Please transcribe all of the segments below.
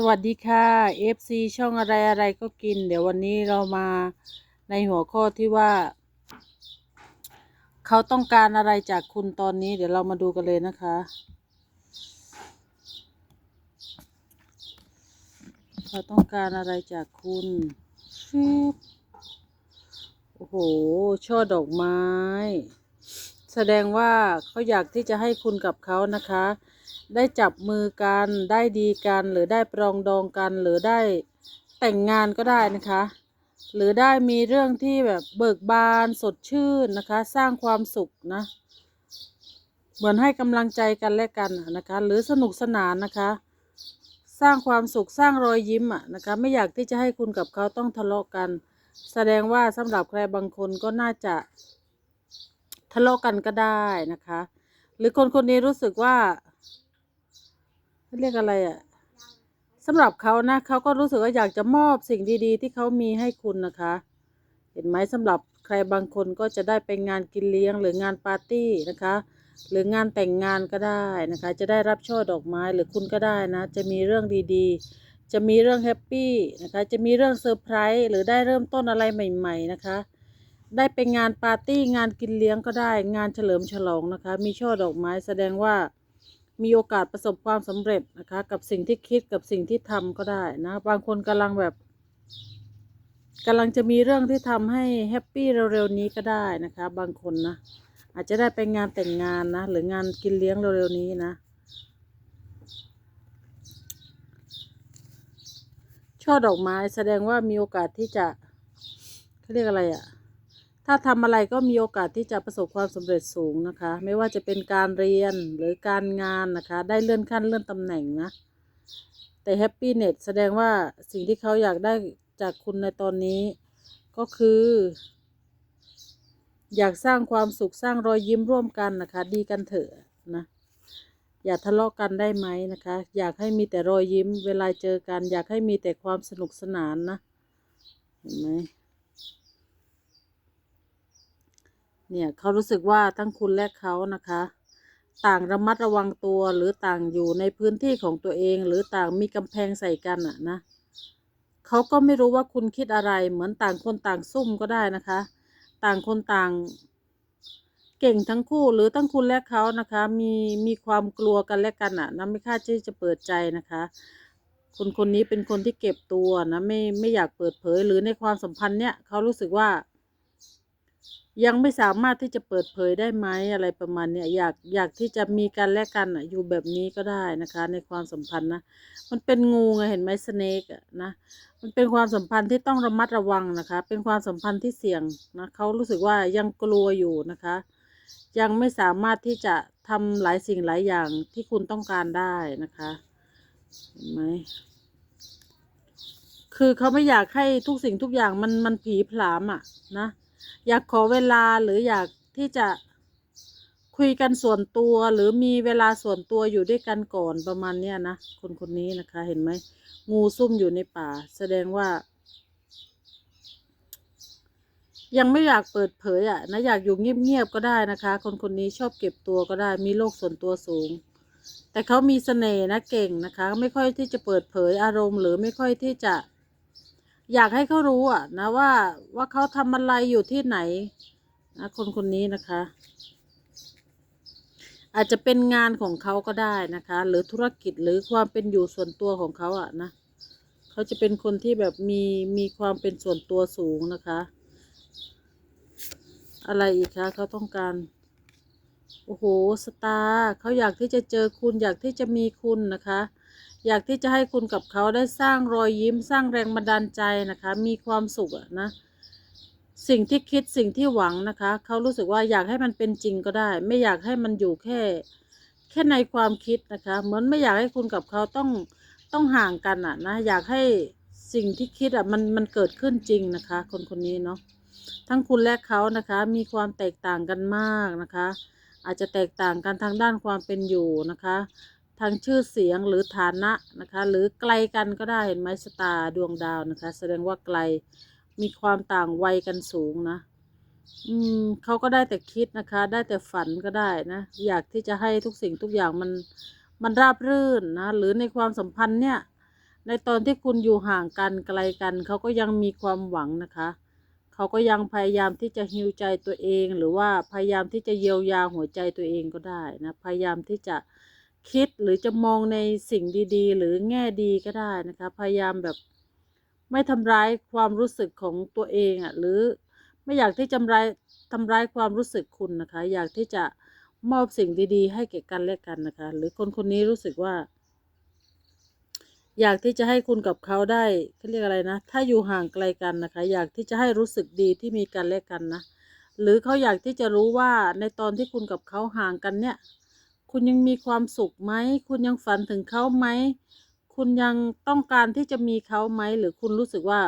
สวัสดีค่ะ FC ช่องอะไรอะไรก็กิน เดี๋ยววันนี้เรามาในหัวข้อที่ว่า เขาต้องการอะไรจากคุณตอนนี้ เดี๋ยวเรามาดูกันเลยนะคะ เขาต้องการอะไรจากคุณฟิบโอ้โห ช่อดอกไม้ แสดงว่าเขาอยากที่จะให้คุณกับเขานะคะ ได้จับมือกัน ได้ดีกัน หรือได้ปรองดองกัน หรือได้แต่งงานก็ได้นะคะ หรือได้มีเรื่องที่แบบเบิกบานสดชื่นนะคะ สร้างความสุขนะ เหมือนให้กำลังใจกันและกันนะคะ หรือสนุกสนานนะคะ สร้างความสุขสร้างรอยยิ้มอะนะคะ ไม่อยากที่จะให้คุณกับเขาต้องทะเลาะกัน แสดงว่าสำหรับใครบางคนก็น่าจะทะเลาะกันก็ได้นะคะ หรือคนคนนี้รู้สึกว่า เรียกอะไรอะ่ะสำหรับเขานะเขาก็รู้สึกว่าอยากจะมอบสิ่งดีๆ ที่เขามีให้คุณนะคะ เห็นไหมสำหรับใครบางคนก็จะได้ไปงานกินเลี้ยงหรืองานปาร์ตี้นะคะ หรืองานแต่งงานก็ได้นะคะ จะได้รับช่อดอกไม้หรือคุณก็ได้นะ จะมีเรื่องดีๆ จะมีเรื่องแฮปปี้นะคะ จะมีเรื่องเซอร์ไพรส์หรือได้เริ่มต้นอะไรใหม่ ๆ นะคะ ได้ไปงานปาร์ตี้งานกินเลี้ยงก็ได้ งานเฉลิมฉลองนะคะ มีช่อดอกไม้แสดงว่า มีโอกาสประสบความสำเร็จนะคะ กับสิ่งที่คิดกับสิ่งที่ทำก็ได้นะ บางคนกำลังแบบกำลังจะมีเรื่องที่ทำให้แฮปปี้เร็วๆนี้ก็ได้นะคะ บางคนนะอาจจะได้ไปงานแต่งงานนะ หรืองานกินเลี้ยงเร็วๆนี้นะช่อดอกไม้แสดงว่ามีโอกาสที่จะเขาเรียกอะไรอะ่ะ ถ้าทำอะไรก็มีโอกาสที่จะประสบความสำเร็จสูงนะคะ ไม่ว่าจะเป็นการเรียนหรือการงานนะคะ ได้เลื่อนขั้นเลื่อนตำแหน่งนะ แต่แฮปปี้เน็ตแสดงว่าสิ่งที่เขาอยากได้จากคุณในตอนนี้ก็คือ อยากสร้างความสุขสร้างรอยยิ้มร่วมกันนะคะ ดีกันเถอะนะอย่าทะเลาะกันได้ไหมนะคะ อยากให้มีแต่รอยยิ้ม เวลาเจอกัน อยากให้มีแต่ความสนุกสนานนะ เห็นไหม เนี่ยเขารู้สึกว่าทั้งคุณและเขานะคะ ต่างระมัดระวังตัวหรือต่างอยู่ในพื้นที่ของตัวเอง หรือต่างมีกำแพงใส่กันอะนะเขาก็ไม่รู้ว่าคุณคิดอะไร เหมือนต่างคนต่างซุ่มก็ได้นะคะ ต่างคนต่างเก่งทั้งคู่หรือทั้งคุณและเขานะคะ มีมีความกลัวกันและกันอะนะไม่คาดที่จะเปิดใจนะคะ คนคนนี้เป็นคนที่เก็บตัวนะไม่ไม่อยากเปิดเผยหรือในความสัมพันธ์เนี่ยเขารู้สึกว่า ยังไม่สามารถที่จะเปิดเผยได้ไหมอะไรประมาณเนี้ยอยากอยากที่จะมีกันและกันอะอยู่แบบนี้ก็ได้นะคะ ในความสัมพันธ์นะมันเป็นงูไงเห็นไหมสเนกอะนะมันเป็นความสัมพันธ์ที่ต้องระมัดระวังนะคะ เป็นความสัมพันธ์ที่เสี่ยงนะเขารู้สึกว่ายังกลัวอยู่นะคะ ยังไม่สามารถที่จะทำหลายสิ่งหลายอย่างที่คุณต้องการได้นะคะเห็นไหมคือเขาไม่อยากให้ทุกสิ่งทุกอย่างมันมันผีผลามอะนะ อยากขอเวลาหรืออยากที่จะคุยกันส่วนตัวหรือมีเวลาส่วนตัวอยู่ด้วยกันก่อนประมาณเนี้ยนะคนคนนี้นะคะเห็นไหมงูซุ่มอยู่ในป่า แสดงว่า ยังไม่อยากเปิดเผยอะนะอยากอยู่เงียบๆก็ได้นะคะ คนคนนี้ชอบเก็บตัวก็ได้ มีโลกส่วนตัวสูง แต่เขามีเสน่ห์นะเก่งนะคะ ไม่ค่อยที่จะเปิดเผยอารมณ์ หรือไม่ค่อยที่จะ อยากให้เขารู้อะ นะว่าว่าเขาทำอะไรอยู่ที่ไหนนะคนคนนี้นะคะ อาจจะเป็นงานของเขาก็ได้นะคะ หรือธุรกิจหรือความเป็นอยู่ส่วนตัวของเขาอะนะเขาจะเป็นคนที่แบบมีมีความเป็นส่วนตัวสูงนะคะ อะไรอีกคะเขาต้องการโอ้โห สตาร์เขาอยากที่จะเจอคุณอยากที่จะมีคุณนะคะ อยากที่จะให้คุณกับเขาได้สร้างรอยยิ้มสร้างแรงบันดาลใจนะคะ มีความสุขอะนะสิ่งที่คิดสิ่งที่หวังนะคะ เขารู้สึกว่าอยากให้มันเป็นจริงก็ได้ ไม่อยากให้มันอยู่แค่ แค่ในความคิดนะคะ เหมือนไม่อยากให้คุณกับเขาต้องต้องห่างกันอะนะอยากให้สิ่งที่คิดอะมันมันเกิดขึ้นจริงนะคะ คนคนนี้เนาะทั้งคุณและเขานะคะมีความแตกต่างกันมากนะคะ อาจจะแตกต่างกันทางด้านความเป็นอยู่นะคะ ทางชื่อเสียงหรือฐานะนะคะ หรือไกลกันก็ได้เห็นไหมสตาร์ดวงดาวนะคะ แสดงว่าไกลมีความต่างวัยกันสูงนะ อืมเขาก็ได้แต่คิดนะคะ ได้แต่ฝันก็ได้นะ อยากที่จะให้ทุกสิ่งทุกอย่างมันมันราบรื่นนะ หรือในความสัมพันธ์เนี่ย ในตอนที่คุณอยู่ห่างกันไกลกัน เขาก็ยังมีความหวังนะคะ เขาก็ยังพยายามที่จะฮิวใจตัวเอง หรือว่าพยายามที่จะเยียวยาหัวใจตัวเองก็ได้นะ พยายามที่จะ คิดหรือจะมองในสิ่งดีๆ หรือแง่ดีก็ได้นะคะ พยายามแบบไม่ทำร้ายความรู้สึกของตัวเองอะหรือไม่อยากที่จะทำร้ายทำร้ายความรู้สึกคุณนะคะ อยากที่จะมอบสิ่งดีๆ ให้แก่กันและกันนะคะ หรือคนคนนี้รู้สึกว่า อยากที่จะให้คุณกับเขาได้เขาเรียกอะไรนะ ถ้าอยู่ห่างไกลกันนะคะ อยากที่จะให้รู้สึกดีที่มีกันและกันนะ หรือเขาอยากที่จะรู้ว่าในตอนที่คุณกับเขาห่างกันเนี่ย คุณยังมีความสุขไหม คุณยังฝันถึงเขาไหม คุณยังต้องการที่จะมีเขาไหม หรือคุณรู้สึกว่า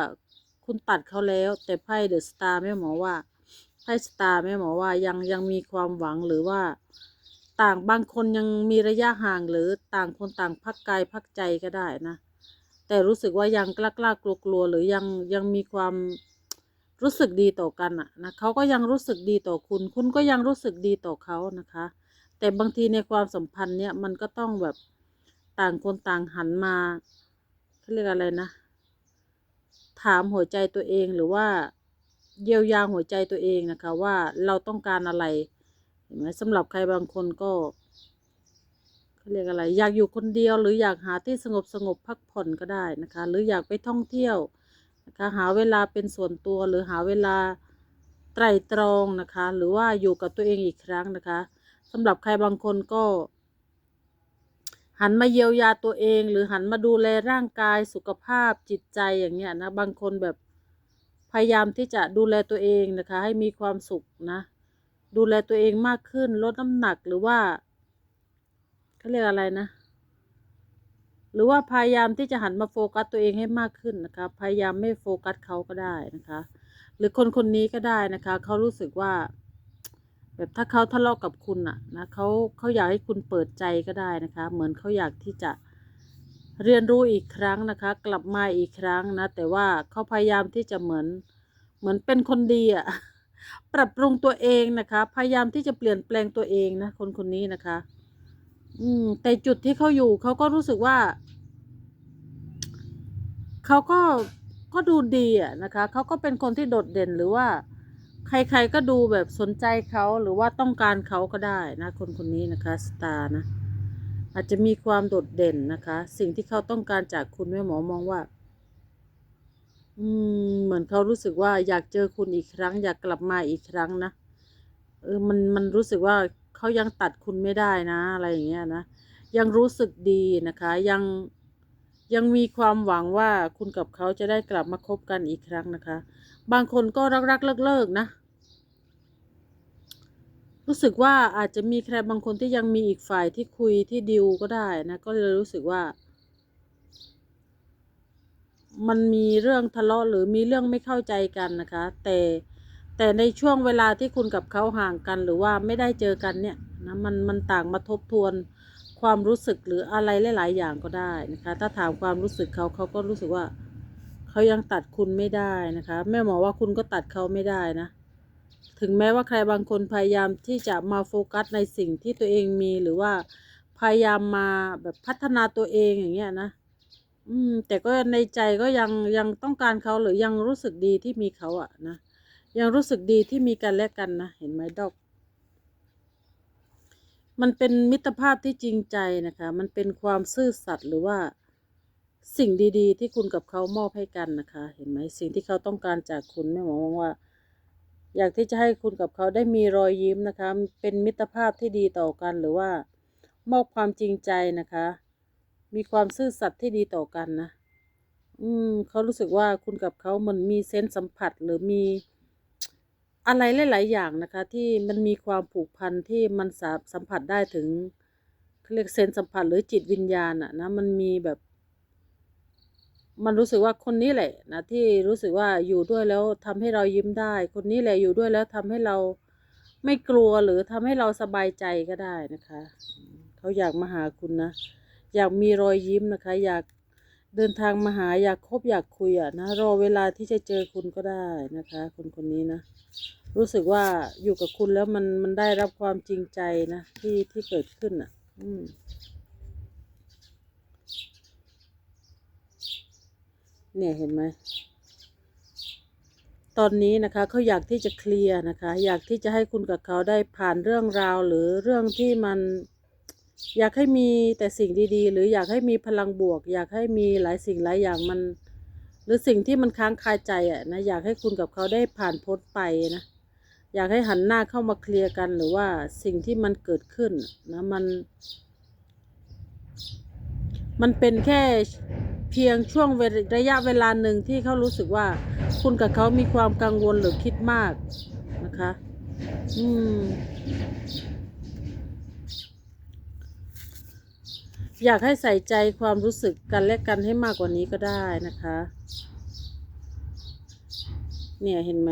คุณตัดเขาแล้ว แต่ไพ่เดอะสตาร์แม่หมอว่า ไพ่สตาร์แม่หมอว่ายังยังมีความหวังหรือว่า ต่างบางคนยังมีระยะห่างหรือต่างคนต่างพักกายพักใจก็ได้นะ แต่รู้สึกว่ายังกล้ากล้ากลัวกลัวหรือยังยังมีความรู้สึกดีต่อกันอะนะเขาก็ยังรู้สึกดีต่อคุณ คุณก็ยังรู้สึกดีต่อเขานะคะ แต่บางทีในความสัมพันธ์เนี่ยมันก็ต้องแบบต่างคนต่างหันมาเขาเรียกอะไรนะ ถามหัวใจตัวเองหรือว่าเยียวยาหัวใจตัวเองนะคะ ว่าเราต้องการอะไรเห็นไหมสำหรับใครบางคนก็เขาเรียกอะไร อยากอยู่คนเดียว หรืออยากหาที่สงบสงบพักผ่อนก็ได้นะคะ หรืออยากไปท่องเที่ยวนะคะหาเวลาเป็นส่วนตัวหรือหาเวลาไตรตรองนะคะ หรือว่าอยู่กับตัวเองอีกครั้งนะคะ สำหรับใครบางคนก็ หันมาเยียวยาตัวเอง หรือหันมาดูแลร่างกายสุขภาพจิตใจอย่างเงี้ยนะ บางคนแบบพยายามที่จะดูแลตัวเองนะคะ ให้มีความสุขนะ ดูแลตัวเองมากขึ้น ลดน้ำหนักหรือว่าเขาเรียกอะไรนะ หรือว่าพยายามที่จะหันมาโฟกัสตัวเองให้มากขึ้นนะคะ พยายามไม่โฟกัสเขาก็ได้นะคะ หรือคนคนนี้ก็ได้นะคะ เขารู้สึกว่า แบบถ้าเขาทะเลาะกับคุณอะนะเขาเขาอยากให้คุณเปิดใจก็ได้นะคะ เหมือนเขาอยากที่จะเรียนรู้อีกครั้งนะคะ กลับมาอีกครั้งนะ แต่ว่าเขาพยายามที่จะเหมือนเหมือนเป็นคนดีอะปรับปรุงตัวเองนะคะ พยายามที่จะเปลี่ยนแปลงตัวเองนะ คนคนนี้นะคะ อืม แต่จุดที่เขาอยู่เขาก็รู้สึกว่าเขาก็ก็ดูดีอะนะคะเขาก็เป็นคนที่โดดเด่นหรือว่า ใครๆก็ดูแบบสนใจเขาหรือว่าต้องการเขาก็ได้นะ คนคนนี้นะคะสตาร์นะอาจจะมีความโดดเด่นนะคะ สิ่งที่เขาต้องการจากคุณแม่หมอมองว่า อืม เหมือนเขารู้สึกว่าอยากเจอคุณอีกครั้ง อยากกลับมาอีกครั้งนะเออมันมันรู้สึกว่าเขายังตัดคุณไม่ได้นะ อะไรอย่างเงี้ยนะยังรู้สึกดีนะคะ ยังยังมีความหวังว่าคุณกับเขาจะได้กลับมาคบกันอีกครั้งนะคะ บางคนก็รักรักเลิกเลิกๆนะ รู้สึกว่าอาจจะมีใครบางคนที่ยังมีอีกฝ่ายที่คุยที่ดิวก็ได้นะ ก็เลยรู้สึกว่า มันมีเรื่องทะเลาะหรือมีเรื่องไม่เข้าใจกันนะคะ แต่แต่ในช่วงเวลาที่คุณกับเขาห่างกัน หรือว่าไม่ได้เจอกันเนี่ยนะมันมันต่างมาทบทวนความรู้สึกหรืออะไรหลาย ๆ อย่างก็ได้นะคะ ถ้าถามความรู้สึกเขาเขาก็รู้สึกว่า เขายังตัดคุณไม่ได้นะคะ แม่หมอว่าคุณก็ตัดเขาไม่ได้นะ ถึงแม้ว่าใครบางคนพยายามที่จะมาโฟกัสในสิ่งที่ตัวเองมีหรือว่าพยายามมาแบบพัฒนาตัวเองอย่างเงี้ยนะ อืม แต่ก็ในใจก็ยังยังต้องการเขาหรือยังรู้สึกดีที่มีเขาอะนะ ยังรู้สึกดีที่มีกันและกันนะ เห็นไหมดอก มันเป็นมิตรภาพที่จริงใจนะคะ มันเป็นความซื่อสัตย์หรือว่า สิ่งดีๆ ที่คุณกับเขามอบให้กันนะคะ เห็นไหมสิ่งที่เขาต้องการจากคุณแม่หมอมองว่า อยากที่จะให้คุณกับเขาได้มีรอยยิ้มนะคะ เป็นมิตรภาพที่ดีต่อกันหรือว่า มอบความจริงใจนะคะ มีความซื่อสัตย์ที่ดีต่อกันนะ อืมเขารู้สึกว่าคุณกับเขามันมีเซนส์สัมผัสหรือมีอะไรหลาย ๆ อย่างนะคะ ที่มันมีความผูกพันที่มันสัมผัสได้ถึงเขาเรียกเซนส์สัมผัสหรือจิตวิญญาณอะนะมันมีแบบ มันรู้สึกว่าคนนี้แหละนะที่รู้สึกว่าอยู่ด้วยแล้วทำให้เรายิ้มได้ คนนี้แหละอยู่ด้วยแล้วทำให้เราไม่กลัวหรือทำให้เราสบายใจก็ได้นะคะ เขาอยากมาหาคุณนะ อยากมีรอยยิ้มนะคะ อยากเดินทางมาหาอยากคบอยากคุยอะนะรอเวลาที่จะเจอคุณก็ได้นะคะ คนคนนี้นะ รู้สึกว่าอยู่กับคุณแล้วมันมันได้รับความจริงใจนะที่ที่เกิดขึ้นอะ อืม เนี่ยเห็นไหมตอนนี้นะคะเขาอยากที่จะเคลียร์นะคะ อยากที่จะให้คุณกับเขาได้ผ่านเรื่องราวหรือเรื่องที่มัน อยากให้มีแต่สิ่งดีๆ หรืออยากให้มีพลังบวก อยากให้มีหลายสิ่งหลายอย่างมัน หรือสิ่งที่มันค้างคาใจอะนะอยากให้คุณกับเขาได้ผ่านพ้นไปนะอยากให้หันหน้าเข้ามาเคลียร์กันหรือว่าสิ่งที่มันเกิดขึ้นนะมัน มันเป็นแค่ เพียงช่วงระยะเวลาหนึ่งที่เขารู้สึกว่า คุณกับเขามีความกังวลหรือคิดมากนะคะ อืม อยากให้ใส่ใจความรู้สึกกันและกันให้มากกว่านี้ก็ได้นะคะ เนี่ยเห็นไหม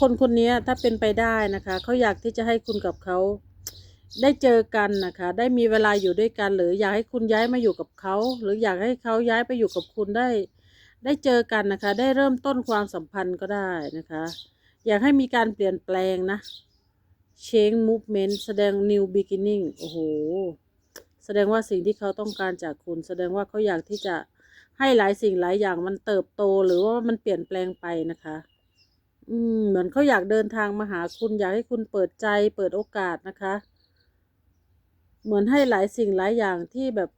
คนคนนี้ถ้าเป็นไปได้นะคะ เขาอยากที่จะให้คุณกับเขา ได้เจอกันนะคะ ได้มีเวลาอยู่ด้วยกัน หรืออยากให้คุณย้ายมาอยู่กับเขา หรืออยากให้เขาย้ายไปอยู่กับคุณได้ ได้เจอกันนะคะ ได้เริ่มต้นความสัมพันธ์ก็ได้นะคะ อยากให้มีการเปลี่ยนแปลงนะ change movement แสดง new beginning โอ้โห แสดงว่าสิ่งที่เขาต้องการจากคุณ แสดงว่าเขาอยากที่จะให้หลายสิ่งหลายอย่างมันเติบโตหรือว่ามันเปลี่ยนแปลงไปนะคะ อืมเหมือนเขาอยากเดินทางมาหาคุณ อยากให้คุณเปิดใจเปิดโอกาสนะคะ เหมือนให้หลายสิ่งหลายอย่างที่แบบ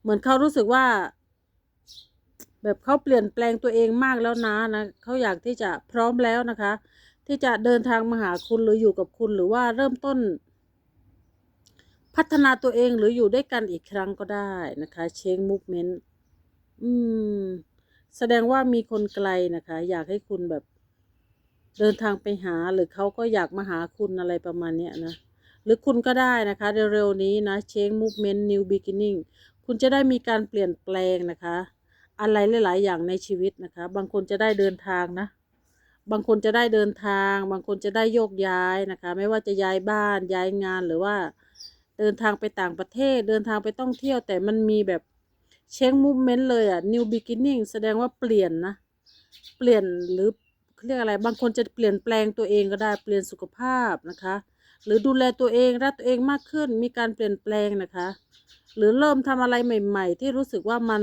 เหมือนเขารู้สึกว่า แบบเขาเปลี่ยนแปลงตัวเองมากแล้วนะนะเขาอยากที่จะพร้อมแล้วนะคะ ที่จะเดินทางมาหาคุณหรืออยู่กับคุณหรือว่าเริ่มต้น พัฒนาตัวเองหรืออยู่ด้วยกันอีกครั้งก็ได้นะคะเชงมูฟเมนต์อืม แสดงว่ามีคนไกลนะคะ อยากให้คุณแบบ เดินทางไปหาหรือเขาก็อยากมาหาคุณอะไรประมาณเนี้ยนะ หรือคุณก็ได้นะคะ เร็วๆนี้นะ change movement new beginning คุณจะได้มีการเปลี่ยนแปลงนะคะ อะไรหลาย ๆ อย่างในชีวิตนะคะ บางคนจะได้เดินทางนะ บางคนจะได้เดินทาง บางคนจะได้โยกย้ายนะคะ ไม่ว่าจะย้ายบ้านย้ายงานหรือว่า เดินทางไปต่างประเทศ เดินทางไปท่องเที่ยวแต่มันมีแบบเช็คมูฟเมนต์เลยอะ new beginning แสดงว่าเปลี่ยนนะ เปลี่ยนหรือเรียกอะไร บางคนจะเปลี่ยนแปลงตัวเองก็ได้ เปลี่ยนสุขภาพนะคะ หรือดูแลตัวเองรักตัวเองมากขึ้น มีการเปลี่ยนแปลงนะคะ หรือเริ่มทำอะไรใหม่ ๆ ที่รู้สึกว่ามัน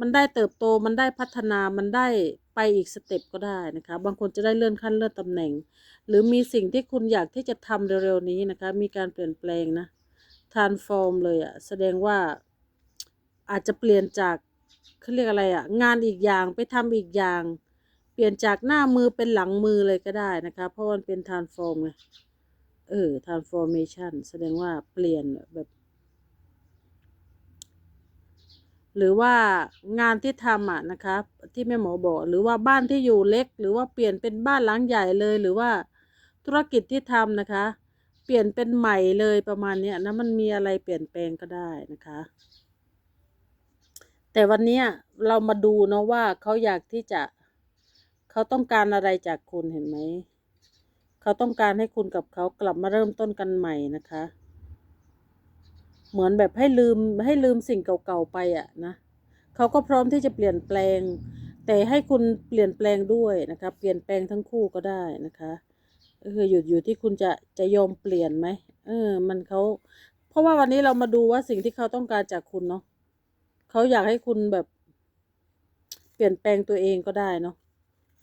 มันได้เติบโตมันได้พัฒนามันได้ไปอีกสเต็ปก็ได้นะคะ บางคนจะได้เลื่อนขั้นเลื่อนตำแหน่ง หรือมีสิ่งที่คุณอยากที่จะทำเร็วๆนี้นะคะ มีการเปลี่ยนแปลงนะ transform เลยอะแสดงว่าอาจจะเปลี่ยนจากเขาเรียกอะไรอะงานอีกอย่างไปทำอีกอย่าง เปลี่ยนจากหน้ามือเป็นหลังมือเลยก็ได้นะคะ เพราะมันเป็น transform ไง เออ transformation แสดงว่าเปลี่ยนแบบ หรือว่างานที่ทำอะนะคะ ที่แม่หมอบอก หรือว่าบ้านที่อยู่เล็ก หรือว่าเปลี่ยนเป็นบ้านหลังใหญ่เลย หรือว่าธุรกิจที่ทำนะคะ เปลี่ยนเป็นใหม่เลยประมาณนี้นะมันมีอะไรเปลี่ยนแปลงก็ได้นะคะ แต่วันนี้เรามาดูเนาะว่าเขาอยากที่จะ เขาต้องการอะไรจากคุณเห็นไหม เขาต้องการให้คุณกับเขากลับมาเริ่มต้นกันใหม่นะคะ เหมือนแบบให้ลืมให้ลืมสิ่งเก่าๆไปอะนะเขาก็พร้อมที่จะเปลี่ยนแปลง แต่ให้คุณเปลี่ยนแปลงด้วยนะคะ เปลี่ยนแปลงทั้งคู่ก็ได้นะคะเอออยู่อยู่ที่คุณจะจะยอมเปลี่ยนไหมเออ มันเขาเพราะว่าวันนี้เรามาดูว่าสิ่งที่เขาต้องการจากคุณเนาะเขาอยากให้คุณแบบ เปลี่ยนแปลงตัวเองก็ได้เนาะ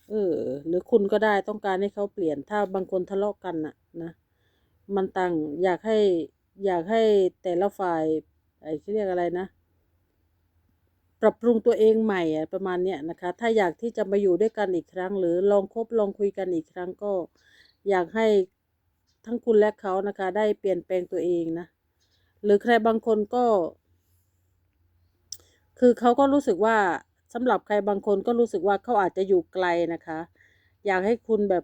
เออ หรือคุณก็ได้ต้องการให้เขาเปลี่ยนถ้าบางคนทะเลาะกันน่ะนะ มันต่างอยากให้อยากให้แต่ละฝ่ายไอ้ที่เรียกอะไรนะ ปรับปรุงตัวเองใหม่อะประมาณเนี้ยนะคะ ถ้าอยากที่จะมาอยู่ด้วยกันอีกครั้ง หรือลองคบลองคุยกันอีกครั้งก็ อยากให้ทั้งคุณและเขานะคะ ได้เปลี่ยนแปลงตัวเองนะ หรือใครบางคนก็ คือเขาก็รู้สึกว่า สำหรับใครบางคนก็รู้สึกว่าเขาอาจจะอยู่ไกลนะคะ อยากให้คุณแบบ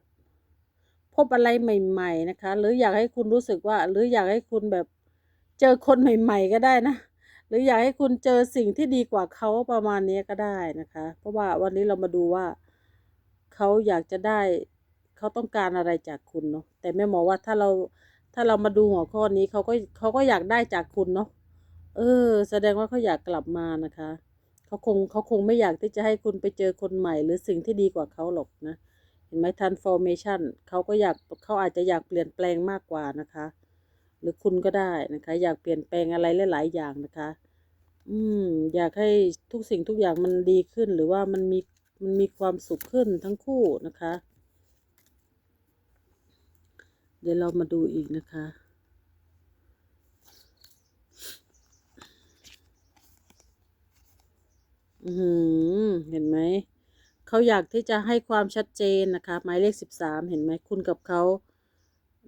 พบอะไรใหม่ ๆนะคะ หรืออยากให้คุณรู้สึกว่า หรืออยากให้คุณแบบเจอคนใหม่ ๆ ก็ได้นะ หรืออยากให้คุณเจอสิ่งที่ดีกว่าเขาประมาณนี้ก็ได้นะคะ เพราะว่าวันนี้เรามาดูว่าเขาอยากจะได้เขาต้องการอะไรจากคุณเนาะแต่แม่หมอว่าถ้าเราถ้าเรามาดูหัวข้อนี้เขาก็เขาก็อยากได้จากคุณเนาะเออ แสดงว่าเขาอยากกลับมานะคะ เขาคงเขาคงไม่อยากที่จะให้คุณไปเจอคนใหม่ หรือสิ่งที่ดีกว่าเขาหรอกนะ เห็นไหม transformation เขาก็อยากเขาอาจจะอยากเปลี่ยนแปลงมากกว่านะคะ หรือคุณก็ได้นะคะ อยากเปลี่ยนแปลงอะไรหลาย ๆ อย่างนะคะออืม อยากให้ทุกสิ่งทุกอย่างมันดีขึ้น หรือว่ามันมีมันมีความสุขขึ้นทั้งคู่นะคะ เดี๋ยวเรามาดูอีกนะคะ อือหือ เห็นไหม เขาอยากที่จะให้ความชัดเจนนะคะ หมายเลขสิบสามเห็นไหมคุณกับเขา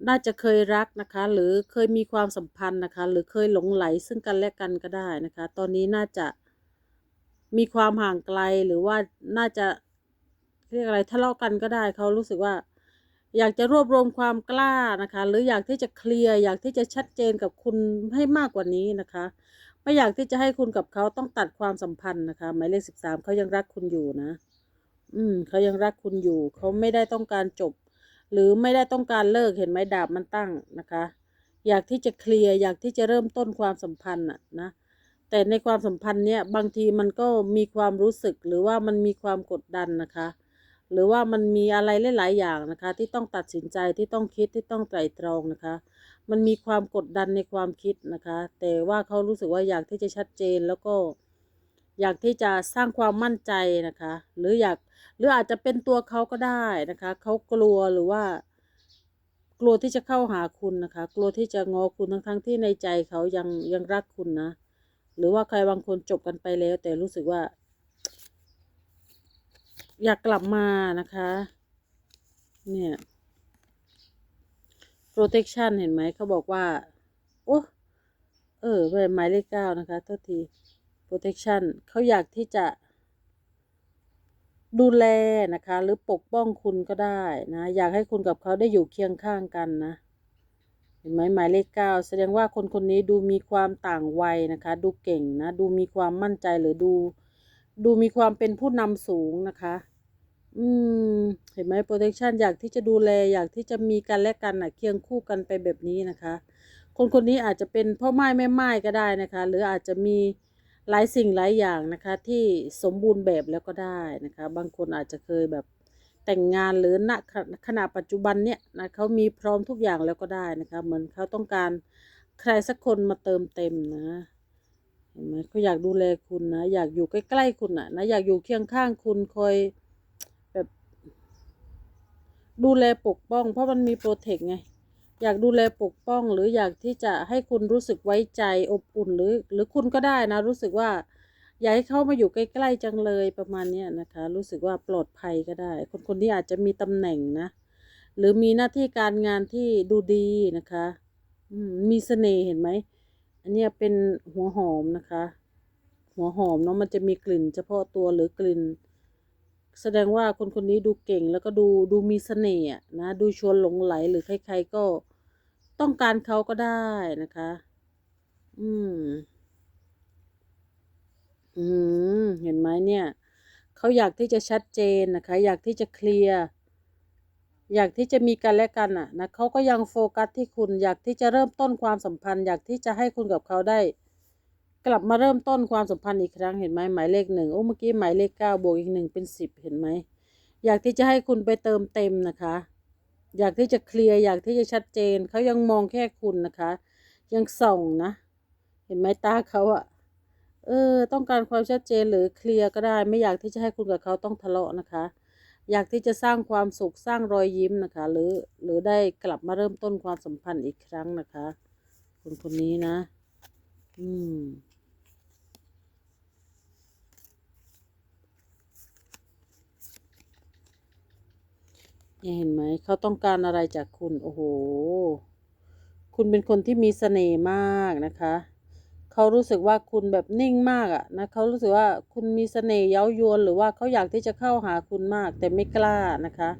น่าจะเคยรักนะคะ หรือเคยมีความสัมพันธ์นะคะ หรือเคยหลงไหลซึ่งกันและกันก็ได้นะคะ ตอนนี้น่าจะมีความห่างไกลหรือว่าน่าจะเรียกอะไรทะเลาะกันก็ได้เขารู้สึกว่า อยากจะรวบรวมความกล้านะคะ หรืออยากที่จะเคลียร์อยากที่จะชัดเจนกับคุณให้มากกว่านี้นะคะ ไม่อยากที่จะให้คุณกับเขาต้องตัดความสัมพันธ์นะคะ หมายเลขสิบสามเขายังรักคุณอยู่นะ อืมเขายังรักคุณอยู่ เขาไม่ได้ต้องการจบ หรือไม่ได้ต้องการเลิกเห็นไหมดาบมันตั้งนะคะ อยากที่จะเคลียร์อยากที่จะเริ่มต้นความสัมพันธ์อะนะแต่ในความสัมพันธ์เนี้ยบางทีมันก็มีความรู้สึกหรือว่ามันมีความกดดันนะคะ หรือว่ามันมีอะไรหลาย ๆ อย่างนะคะ ที่ต้องตัดสินใจที่ต้องคิดที่ต้องไตร่ตรองนะคะ มันมีความกดดันในความคิดนะคะ แต่ว่าเขารู้สึกว่าอยากที่จะชัดเจนแล้วก็อยากที่จะสร้างความมั่นใจนะคะ หรืออยากหรืออาจจะเป็นตัวเขาก็ได้นะคะ เขากลัวหรือว่า กลัวที่จะเข้าหาคุณนะคะ กลัวที่จะงอคุณทั้งทั้งที่ในใจเขายังยังรักคุณนะ หรือว่าใครบางคนจบกันไปแล้ว แต่รู้สึกว่า อยากกลับมานะคะ เนี่ย protection เห็นไหมเขาบอกว่า โอ้เออเป็นหมายเลขเก้านะคะโทษที protection เขาอยากที่จะดูแลนะคะ หรือปกป้องคุณก็ได้นะ อยากให้คุณกับเขาได้อยู่เคียงข้างกันนะ เห็นไหมหมายเลขเก้าแสดงว่าคนคนนี้ดูมีความต่างวัยนะคะ ดูเก่งนะ ดูมีความมั่นใจหรือดู ดูมีความเป็นผู้นำสูงนะคะ อืม เห็นไหม protection อยากที่จะดูแลอยากที่จะมีกันและกันอะเคียงคู่กันไปแบบนี้นะคะ คนคนนี้อาจจะเป็นพ่อไม้แม่ไม้ก็ได้นะคะ หรืออาจจะมีหลายสิ่งหลายอย่างนะคะ ที่สมบูรณ์แบบแล้วก็ได้นะคะ บางคนอาจจะเคยแบบแต่งงานหรือณขณะปัจจุบันเนี่ยนะเขามีพร้อมทุกอย่างแล้วก็ได้นะคะ เหมือนเขาต้องการใครสักคนมาเติมเต็มนะเห็นไหมเขาอยากดูแลคุณนะ อยากอยู่ใกล้ๆคุณนะนะอยากอยู่เคียงข้างคุณคอย ดูแลปกป้อง เพราะมันมีโปรเทคไง อยากดูแลปกป้อง หรืออยากที่จะให้คุณรู้สึกไว้ใจอบอุ่นหรือ หรือคุณก็ได้นะ รู้สึกว่าอยากให้เขามาอยู่ใกล้ ๆ จังเลยประมาณนี้นะคะ รู้สึกว่าปลอดภัยก็ได้ คนคนนี้อาจจะมีตำแหน่งนะ หรือมีหน้าที่การงานที่ดูดีนะคะมีเสน่ห์เห็นไหม อันนี้เป็นหัวหอมนะคะ หัวหอมเนาะมันจะมีกลิ่น เฉพาะตัวหรือกลิ่น แสดงว่าคนคนนี้ดูเก่งแล้วก็ดูดูมีเสน่ห์นะดูชวนหลงไหลหรือใครๆก็ต้องการเขาก็ได้นะคะ อืม อืม เห็นไหมเนี่ย เขาอยากที่จะชัดเจนนะคะ อยากที่จะเคลียร์ อยากที่จะมีกันและกันอะนะเขาก็ยังโฟกัสที่คุณ อยากที่จะเริ่มต้นความสัมพันธ์ อยากที่จะให้คุณกับเขาได้ กลับมาเริ่มต้นความสัมพันธ์อีกครั้งเห็นไหมหมายเลขหนึ่งโอ้เมื่อกี้หมายเลขเก้าบวกอีกหนึ่งเป็นสิบเห็นไหมอยากที่จะให้คุณไปเติมเต็มนะคะ อยากที่จะเคลียร์อยากที่จะชัดเจนเขายังมองแค่คุณนะคะ ยังส่องนะ เห็นไหมตาเขาอะเออ ต้องการความชัดเจนหรือเคลียร์ก็ได้ ไม่อยากที่จะให้คุณกับเขาต้องทะเลาะนะคะ อยากที่จะสร้างความสุขสร้างรอยยิ้มนะคะ หรือหรือได้กลับมาเริ่มต้นความสัมพันธ์อีกครั้งนะคะ คนคนนี้นะ อืม เห็นไหมเขาต้องการอะไรจากคุณ โอ้โห คุณเป็นคนที่มีเสน่ห์มากนะคะ เขารู้สึกว่าคุณแบบนิ่งมากอะนะเขารู้สึกว่าคุณมีเสน่ห์เย้ายวนหรือว่าเขาอยากที่จะเข้าหาคุณมาก แต่ไม่กล้านะคะ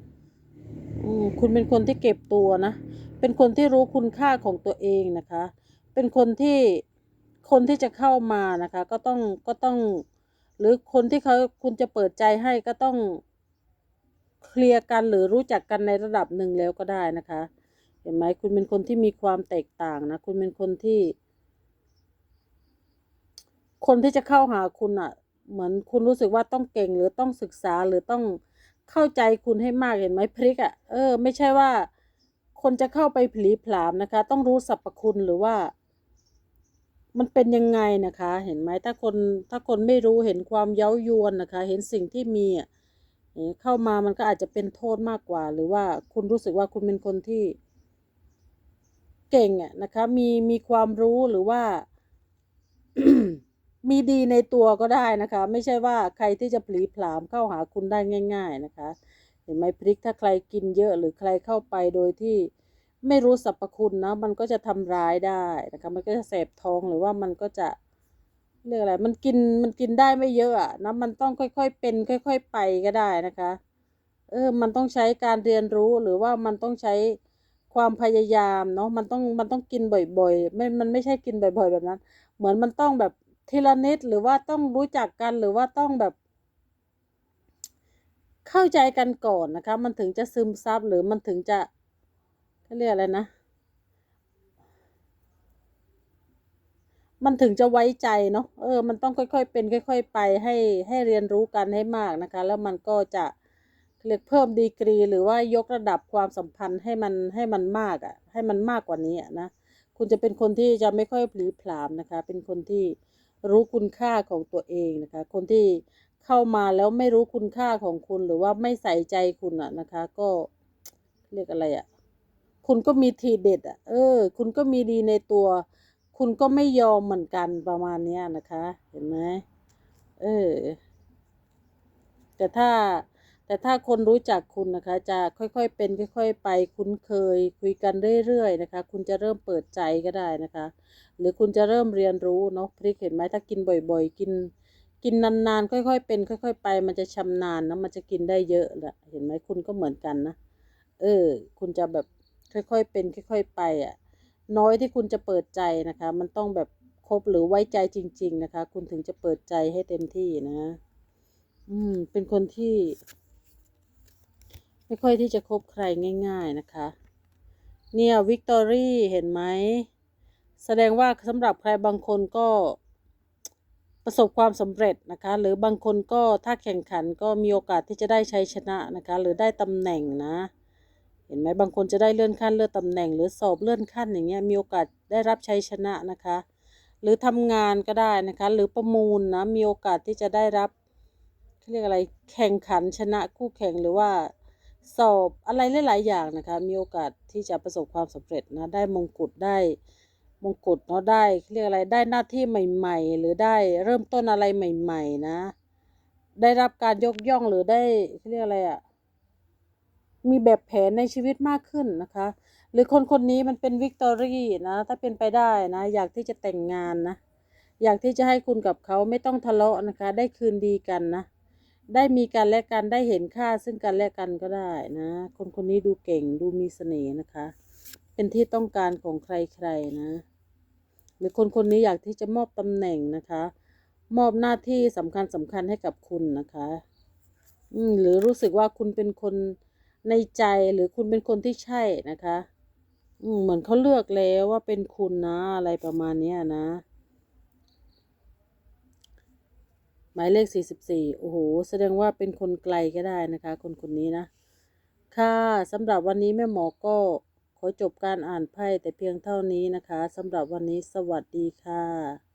อืมคุณเป็นคนที่เก็บตัวนะ เป็นคนที่รู้คุณค่าของตัวเองนะคะ เป็นคนที่คนที่จะเข้ามานะคะ ก็ต้องก็ต้อง หรือคนที่เขาคุณจะเปิดใจให้ก็ต้อง เคลียร์กันหรือรู้จักกันในระดับหนึ่งแล้วก็ได้นะคะ เห็นไหมคุณเป็นคนที่มีความแตกต่างนะ คุณเป็นคนที่ คนที่จะเข้าหาคุณอะ เหมือนคุณรู้สึกว่าต้องเก่งหรือต้องศึกษาหรือต้องเข้าใจคุณให้มากเห็นไหมพริกอะเออ ไม่ใช่ว่า คนจะเข้าไปผลีผลามนะคะ ต้องรู้สรรพคุณหรือว่ามันเป็นยังไงนะคะ เห็นไหมถ้าคนถ้าคนไม่รู้เห็นความเย้ายวนนะคะ เห็นสิ่งที่มีอะ เข้ามามันก็อาจจะเป็นโทษมากกว่า หรือว่าคุณรู้สึกว่าคุณเป็นคนที่ เก่งอะนะคะมีมีความรู้หรือว่า มีดีในตัวก็ได้นะคะ ไม่ใช่ว่าใครที่จะผลีผลามเข้าหาคุณได้ง่าย ๆ นะคะ เห็นไหมพริกถ้าใครกินเยอะหรือใครเข้าไปโดยที่ไม่รู้สรรพคุณนะ มันก็จะทำร้ายได้นะคะ มันก็จะแสบท้องหรือว่ามันก็จะ เรียกอะไรมันกินมันกินได้ไม่เยอะอะนะมันต้องค่อยๆเป็น ค่อย ๆ ไปก็ได้นะคะ เออ มันต้องใช้การเรียนรู้หรือว่ามันต้องใช้ความพยายามเนาะมันต้องมันต้องกินบ่อยๆไม่มันไม่ใช่กินบ่อย ๆ แบบนั้น เหมือนมันต้องแบบทีละนิดหรือว่าต้องรู้จักกันหรือว่าต้องแบบ เข้าใจกันก่อนนะคะ มันถึงจะซึมซับหรือมันถึงจะเขาเรียกอะไรนะ มันถึงจะไว้ใจเนาะเออ มันต้องค่อยๆ เป็นค่อย ๆ ไปให้ให้เรียนรู้กันให้มากนะคะ แล้วมันก็จะเรียกเพิ่มดีกรี หรือว่ายกระดับความสัมพันธ์ให้มันให้มันมากอะ่ะ ให้มันมากกว่านี้อะนะคุณจะเป็นคนที่จะไม่ค่อยผลีผลามนะคะ เป็นคนที่รู้คุณค่าของตัวเองนะคะ คนที่เข้ามาแล้วไม่รู้คุณค่าของคุณหรือว่าไม่ใส่ใจคุณอะนะคะ ก็เรียกอะไรอะคุณก็มีทีเด็ดอะเออ คุณก็มีดีในตัว คุณก็ไม่ยอมเหมือนกันประมาณนี้นะคะ เห็นไหมเออ แต่ถ้าแต่ถ้าคนรู้จักคุณนะคะ จะค่อยๆเป็น ค่อย ๆ ไปคุ้นเคย คุยกันเรื่อยๆนะคะ คุณจะเริ่มเปิดใจก็ได้นะคะ หรือคุณจะเริ่มเรียนรู้เนาะพริกเห็นไหมถ้ากินบ่อยๆ กิน กินนานๆ ค่อย ๆ เป็น ค่อย ๆ ไป มันจะชำนาญนะมันจะกินได้เยอะแหละเห็นไหมคุณก็เหมือนกันนะเออ คุณจะแบบค่อยๆเป็น ค่อย ๆ ไปอะ น้อยที่คุณจะเปิดใจนะคะ มันต้องแบบคบหรือไว้ใจจริง ๆ นะคะ คุณถึงจะเปิดใจให้เต็มที่นะ อืม เป็นคนที่ ไม่ค่อยที่จะคบใครง่าย ๆนะคะ เนี่ยวิกตอรี่เห็นไหม แสดงว่าสำหรับใครบางคนก็ประสบความสำเร็จนะคะ หรือบางคนก็ถ้าแข่งขันก็มีโอกาสที่จะได้ชัยชนะนะคะ หรือได้ตำแหน่งนะ เห็นไหมบางคนจะได้เลื่อนขั้นเลื่อนตำแหน่ง หรือสอบเลื่อนขั้นอย่างเงี้ยมีโอกาสได้รับชัยชนะนะคะ หรือทำงานก็ได้นะคะ หรือประมูลนะมีโอกาสที่จะได้รับเรียกอะไรแข่งขันชนะคู่แข่งหรือว่าสอบอะไรหลาย ๆ อย่างนะคะ มีโอกาสที่จะประสบความสำเร็จนะได้มงกุฎได้มงกุฎเนาะได้เรียกอะไรได้หน้าที่ใหม่ ๆ หรือได้เริ่มต้นอะไรใหม่ ๆ นะ ได้รับการยกย่องหรือได้เขาเรียกอะไรอะ มีแบบแผนในชีวิตมากขึ้นนะคะ หรือคนคนนี้มันเป็นวิกตอรี่นะถ้าเป็นไปได้นะ อยากที่จะแต่งงานนะ อยากที่จะให้คุณกับเขาไม่ต้องทะเลาะนะคะ ได้คืนดีกันนะ ได้มีกันและกันได้เห็นค่าซึ่งกันและกันก็ได้นะ คนคนนี้ดูเก่งดูมีเสน่ห์นะคะ เป็นที่ต้องการของใครๆนะ หรือคนคนนี้อยากที่จะมอบตำแหน่งนะคะ มอบหน้าที่สำคัญสำคัญให้กับคุณนะคะ อืมหรือรู้สึกว่าคุณเป็นคน ในใจหรือคุณเป็นคนที่ใช่นะคะ อืมเหมือนเขาเลือกแล้วว่าเป็นคุณนะอะไรประมาณเนี้ยนะ หมายเลขสี่สิบสี่โอ้โห แสดงว่าเป็นคนไกลก็ได้นะคะ คนคนนี้นะ ค่ะสำหรับวันนี้แม่หมอก็ขอจบการอ่านไพ่แต่เพียงเท่านี้นะคะสำหรับวันนี้สวัสดีค่ะ